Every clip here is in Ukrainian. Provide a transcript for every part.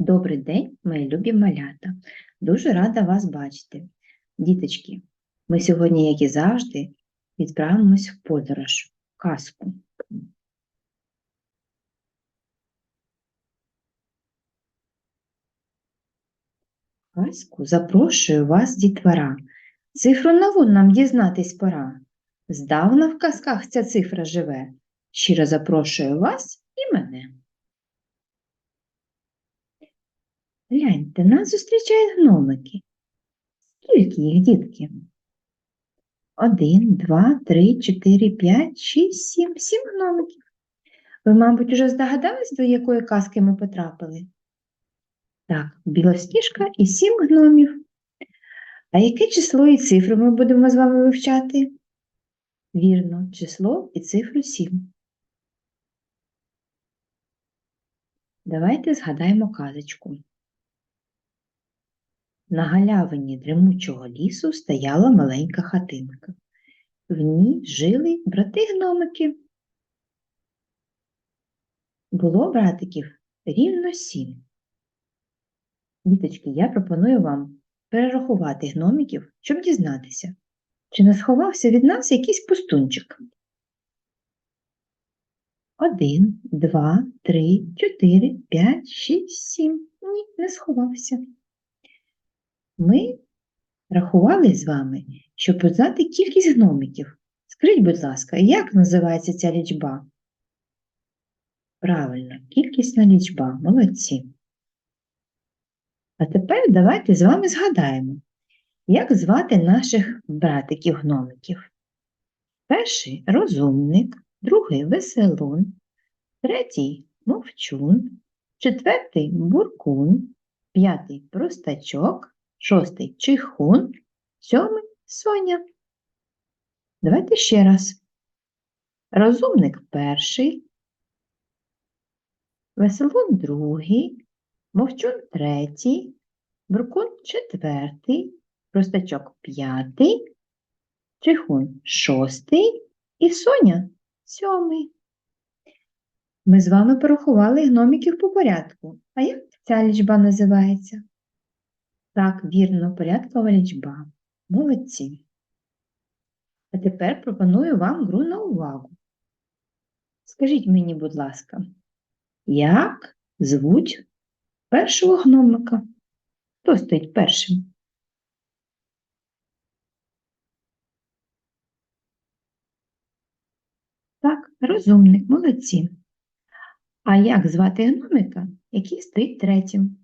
Добрий день, мої любі малята. Дуже рада вас бачити. Діточки, ми сьогодні, як і завжди, відправимось в подорож, в казку. Казку запрошую вас, дітвора. Цифру нову нам дізнатись пора. Здавна в казках ця цифра живе. Щиро запрошую вас і мене. Гляньте, нас зустрічають гномики. Скільки їх, дітки? Один, два, три, чотири, п'ять, шість, сім, сім гномиків. Ви, мабуть, уже здогадались, до якої казки ми потрапили? Так, білосніжка і сім гномів. А яке число і цифру ми будемо з вами вивчати? Вірно, число і цифру сім. Давайте згадаємо казочку. На галявині дремучого лісу стояла маленька хатинка. В ній жили брати-гномики. Було братиків рівно сім. Діточки, я пропоную вам перерахувати гномиків, щоб дізнатися, чи не сховався від нас якийсь пустунчик. Один, два, три, чотири, п'ять, шість, сім. Ні, не сховався. Ми рахували з вами, щоб узнати кількість гномиків. Скажіть, будь ласка, як називається ця лічба? Правильно, кількісна лічба. Молодці. А тепер давайте з вами згадаємо, як звати наших братиків-гномиків. Перший розумник, другий веселун, третій мовчун, четвертий буркун, п'ятий простачок, шостий чихун, сьомий соня. Давайте ще раз. Розумник перший, веселун другий, мовчун третій, буркун четвертий, простачок п'ятий, чихун шостий і соня сьомий. Ми з вами порахували гномиків по порядку. А як ця лічба називається? Так, вірно, порядкова лічба. Молодці. А тепер пропоную вам гру на увагу. Скажіть мені, будь ласка, як звуть першого гномика? Хто стоїть першим? Так, розумник, молодці. А як звати гномика, який стоїть третім?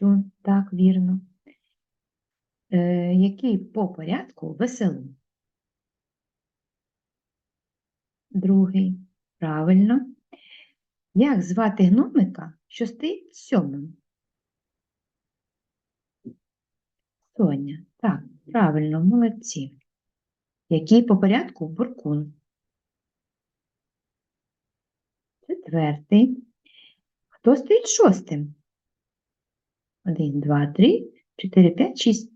Мовчун, так, вірно. Е, який по порядку веселий? Другий. Правильно. Як звати гномика, що стоїть сьомим? Соня. Так, правильно, молодці. Який по порядку буркун? Четвертий. Хто стоїть шостим? Один, два, три, чотири, п'ять, шість.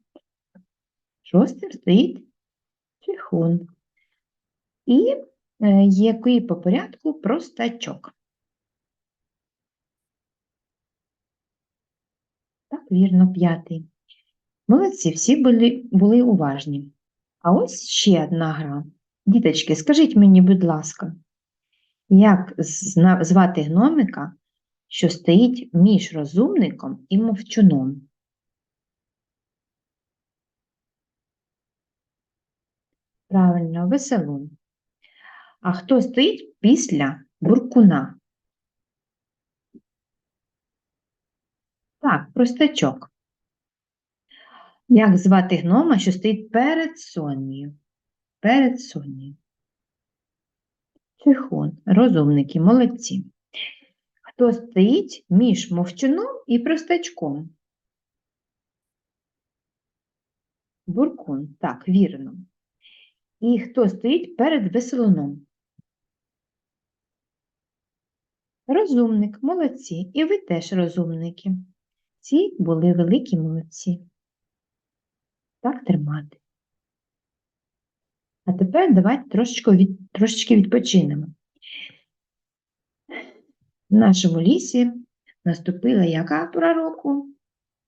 Шостим стоїть чихун. І е, який по порядку простачок. Так, вірно, п'ятий. Молодці, всі були, були уважні. А ось ще одна гра. Діточки, скажіть мені, будь ласка, як звати гномика, що стоїть між розумником і мовчуном? Правильно, веселун. А хто стоїть після буркуна? Так, простачок. Як звати гнома, що стоїть перед Сонією? Перед Сонією. Чихон, розумники, молодці. Хто стоїть між мовчуном і простачком? Буркун, так, вірно. І хто стоїть перед веселуном? Розумник, молодці. І ви теж розумники. Ці були великі молодці. Так тримати. А тепер давайте трошечки, від, трошечки відпочинемо. В нашому лісі наступила яка пора року?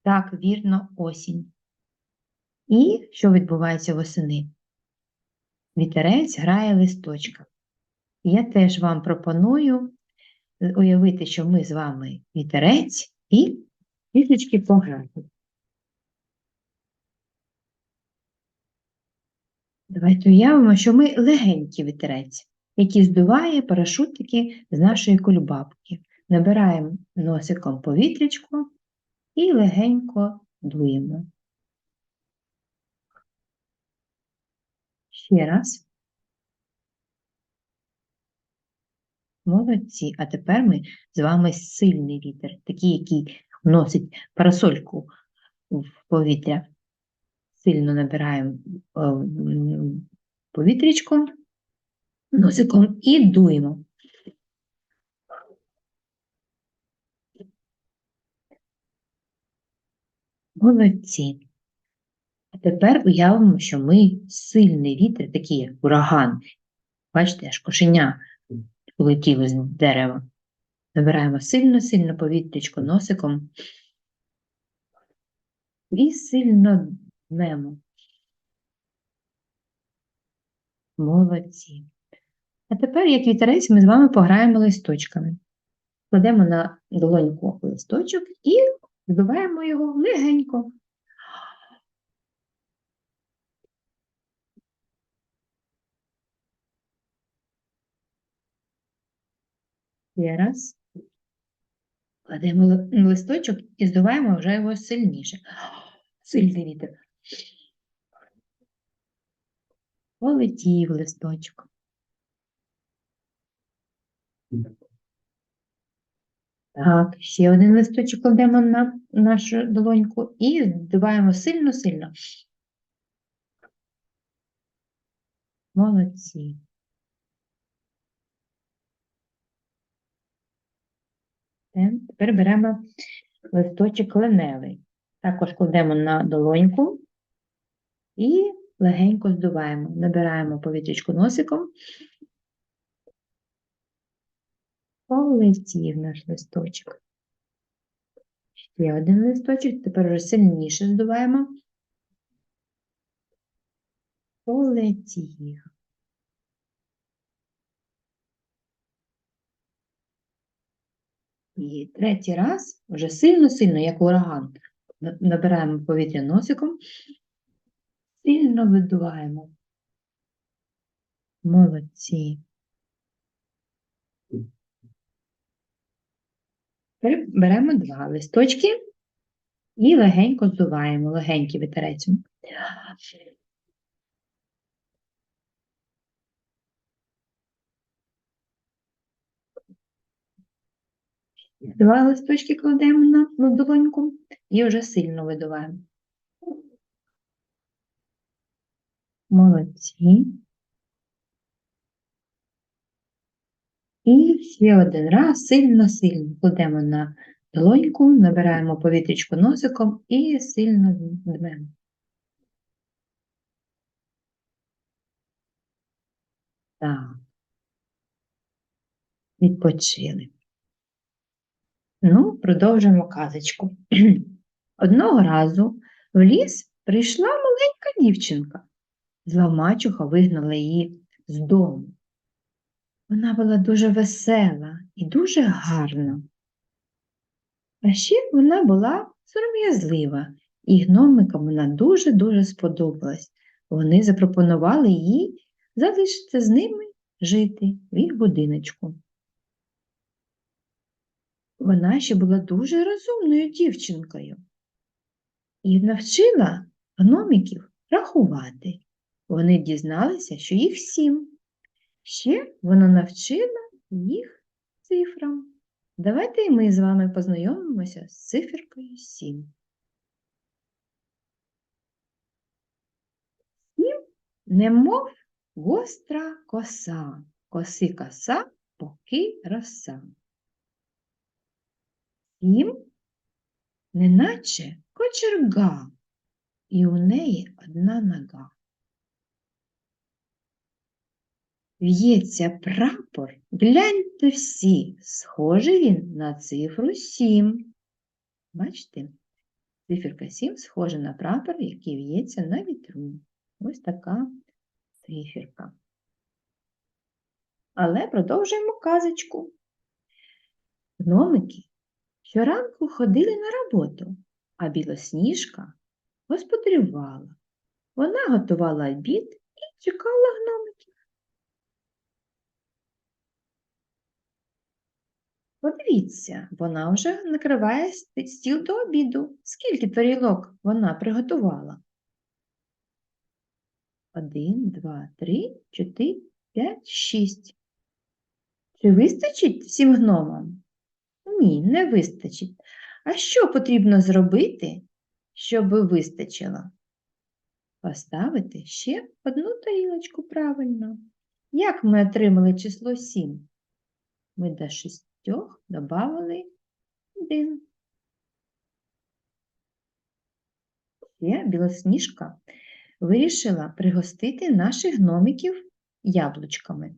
Так, вірно, осінь. І що відбувається восени? Вітерець грає листочка. Я теж вам пропоную е, уявити, що ми з вами вітерець і трішечки пограти. Давайте уявимо, що ми легенький вітерець, який здуває парашутики з нашої кульбабки. Набираємо носиком повітрячко і легенько дуємо. Ще раз. Молодці. А тепер ми з вами сильний вітер, такий, який вносить парасольку в повітря. Сильно набираємо е, м, повітрячко носиком і дуємо. Молодці. А тепер уявимо, що ми сильний вітер, такий як ураган. Бачите, аж кошеня полетіло з дерева. Набираємо сильно-сильно повітрячко носиком і сильно дмемо. Молодці. А тепер, як вітерець, ми з вами пограємо листочками. Кладемо на долоньку листочок і здуваємо його легенько. Ще раз. Кладемо листочок і здуваємо вже його сильніше. Сильний вітер. Полетів листочок. Так, ще один листочок кладемо на нашу долоньку і здуваємо сильно-сильно. Молодці. Тепер беремо листочок леневий. Також кладемо на долоньку і легенько здуваємо. Набираємо повітрячку носиком. Полетів наш листочок. Ще один листочок, тепер вже сильніше здуваємо. Полетів. І третій раз, вже сильно-сильно, як ураган, набираємо повітря носиком, сильно видуваємо. Молодці. Беремо два листочки і легенько здуваємо, легенький вітерець. Два листочки кладемо на, на долоньку і вже сильно видуваємо. Молодці. І ще один раз сильно-сильно кладемо на долоньку, набираємо повітрячку носиком і сильно дмемо. Так. Відпочили. Ну, продовжуємо казочку. Одного разу в ліс прийшла маленька дівчинка. Зла мачуха вигнала її з дому. Вона була дуже весела і дуже гарна. А ще вона була сором'язлива, і гномикам вона дуже-дуже сподобалась. Вони запропонували їй залишитися з ними жити в їх будиночку. Вона ще була дуже розумною дівчинкою і навчила гномиків рахувати. Вони дізналися, що їх сім. Ще вона навчила їх цифрам. Давайте і ми з вами познайомимося з циферкою 7. 7 немов гостра коса, коси коса, поки роса. Сім неначе кочерга, і у неї одна нога. В'ється прапор, гляньте всі, схожий він на цифру 7. Бачите? Циферка 7 схожа на прапор, який в'ється на вітру. Ось така циферка. Але продовжуємо казочку. Гномики щоранку ходили на роботу, а білосніжка господарювала. Вона готувала обід і чекала гномиків. Подивіться, вона вже накриває ст- стіл до обіду. Скільки тарілок вона приготувала? Один, два, три, чотири, п'ять, шість. Чи вистачить всім гномам? Ні, не вистачить. А що потрібно зробити, щоб вистачило? Поставити ще одну тарілочку правильно. Як ми отримали число 7? Ми до шістьох додали один. Ще білосніжка вирішила пригостити наших гномиків яблучками.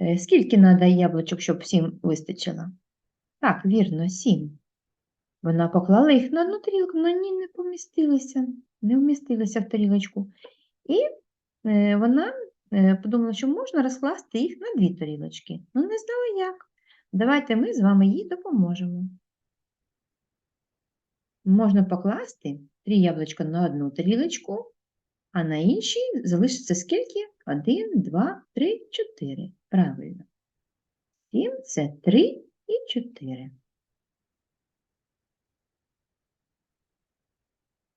Е, Скільки треба яблучок, щоб всім вистачило? Так, вірно, сім. Вона поклала їх на одну тарілку, але ні, не помістилися, не вмістилися в тарілочку. І е, вона подумала, що можна розкласти їх на дві тарілочки. Ну, не знала як. Давайте ми з вами їй допоможемо. Можна покласти три яблучка на одну тарілочку, а на іншій залишиться скільки? Один, два, три, чотири. Правильно. Сім це три і чотири.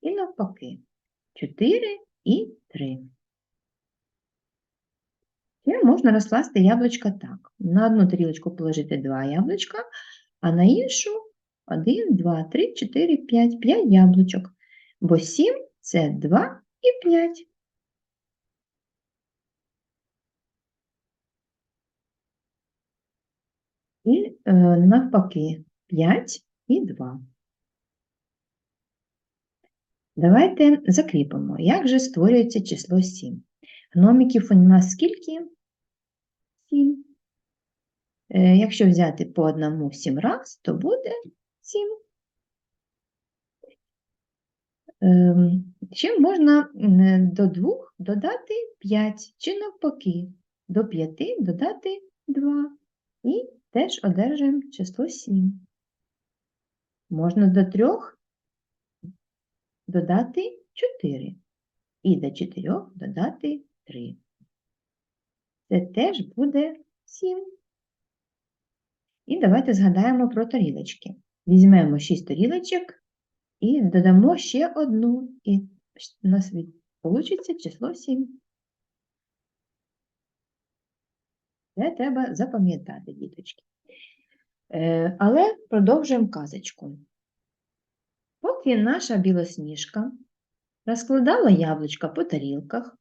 І навпаки. Чотири і три. Ще можна розкласти яблучка так. На одну тарілочку положити два яблучка, а на іншу один, два, три, чотири, п'ять. П'ять яблучок. Бо сім це два і п'ять. І е, навпаки 5 і 2. Давайте закріпимо, як же створюється число 7. Гномиків у нас скільки? 7. Е, якщо взяти по одному 7 раз, то буде 7. Ем, ще можна до 2 додати 5, чи навпаки, до 5 додати 2. І теж одержуємо число 7. Можна до 3 додати 4 і до 4 додати 3. Це теж буде 7. І давайте згадаємо про тарілочки. Візьмемо 6 тарілочок і додамо ще одну, і у нас вийде число 7. Це треба запам'ятати, діточки. Е, Але продовжуємо казочку. Поки наша білосніжка розкладала яблучка по тарілках,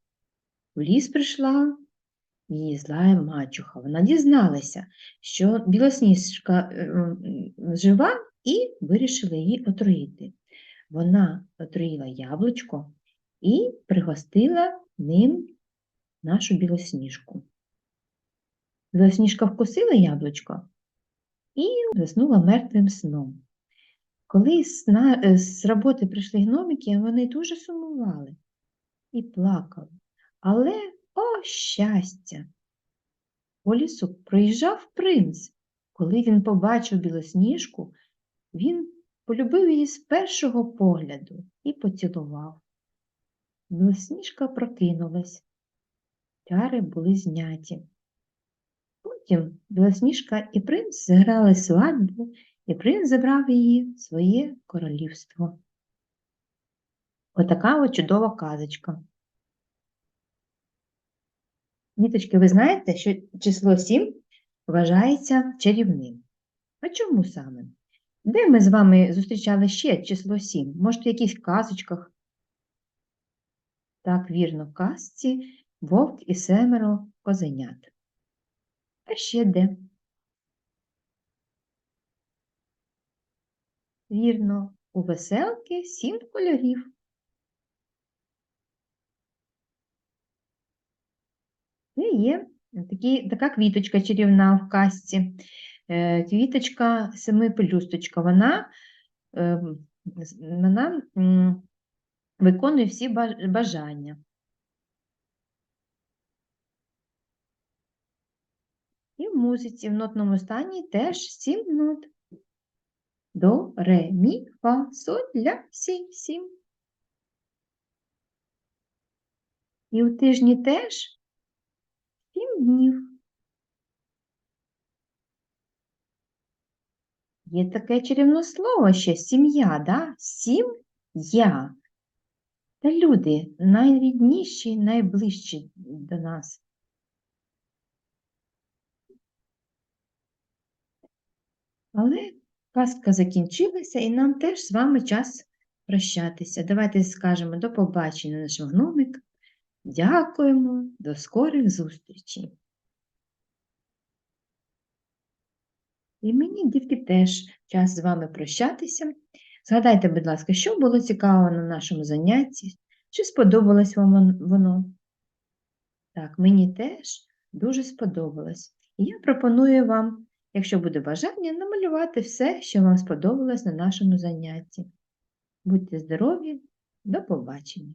в ліс прийшла її зла мачуха. Вона дізналася, що білосніжка е, жива і вирішила її отруїти. Вона отруїла яблучко і пригостила ним нашу білосніжку. Білосніжка вкусила яблучко і заснула мертвим сном. Коли з, е, роботи прийшли гномики, вони дуже сумували і плакали. Але, о, щастя! По лісу проїжджав принц. Коли він побачив білосніжку, він полюбив її з першого погляду і поцілував. Білосніжка прокинулась. Чари були зняті. Потім Білосніжка і принц зіграли свадьбу, і принц забрав її в своє королівство. Отака от чудова казочка. Діточки, ви знаєте, що число 7 вважається чарівним. А чому саме? Де ми з вами зустрічали ще число 7? Може, в якихось казочках? Так, вірно, в казці вовк і семеро козенят. А ще де? Вірно, у веселки сім кольорів. І Є, такі, така квіточка чарівна в казці. Е, Квіточка семипелюсточка. Вона, е, вона виконує всі бажання. І в музиці в нотному стані теж сім нот. До, ре, мі, фа, соль, ля, сі, сім. І у тижні теж днів. Є таке чарівне слово ще сім'я, да? Сім-я. Та люди найрідніші, найближчі до нас. Але казка закінчилася, і нам теж з вами час прощатися. Давайте скажемо до побачення, наш гномик. Дякуємо, до скорих зустрічей. І мені, дітки, теж час з вами прощатися. Згадайте, будь ласка, що було цікаво на нашому занятті, чи сподобалось вам воно? Так, мені теж дуже сподобалось. І я пропоную вам, якщо буде бажання, намалювати все, що вам сподобалось на нашому занятті. Будьте здорові, до побачення!